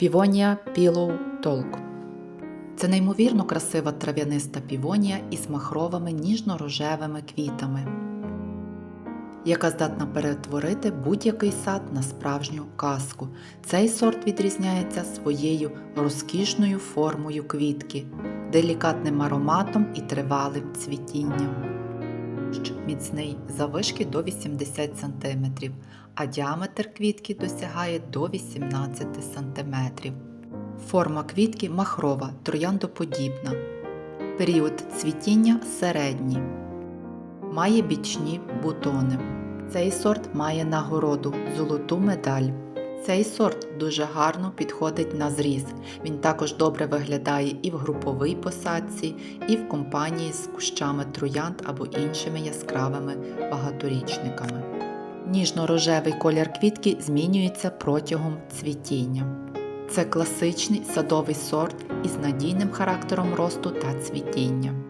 Півонія Pillow Talk Це неймовірно красива трав'яниста півонія із махровими ніжно-рожевими квітами, яка здатна перетворити будь-який сад на справжню казку. Цей сорт відрізняється своєю розкішною формою квітки, делікатним ароматом і тривалим цвітінням. Кущ Міцний завишки до 80 см, а діаметр квітки досягає до 18 см. Форма квітки махрова, трояндоподібна. Період цвітіння середній. Має бічні бутони. Цей сорт має нагороду золоту медаль. Цей сорт дуже гарно підходить на зріз. Він також добре виглядає і в груповій посадці, і в компанії з кущами троянд або іншими яскравими багаторічниками. Ніжно-рожевий колір квітки змінюється протягом цвітіння. Це класичний садовий сорт із надійним характером росту та цвітіння.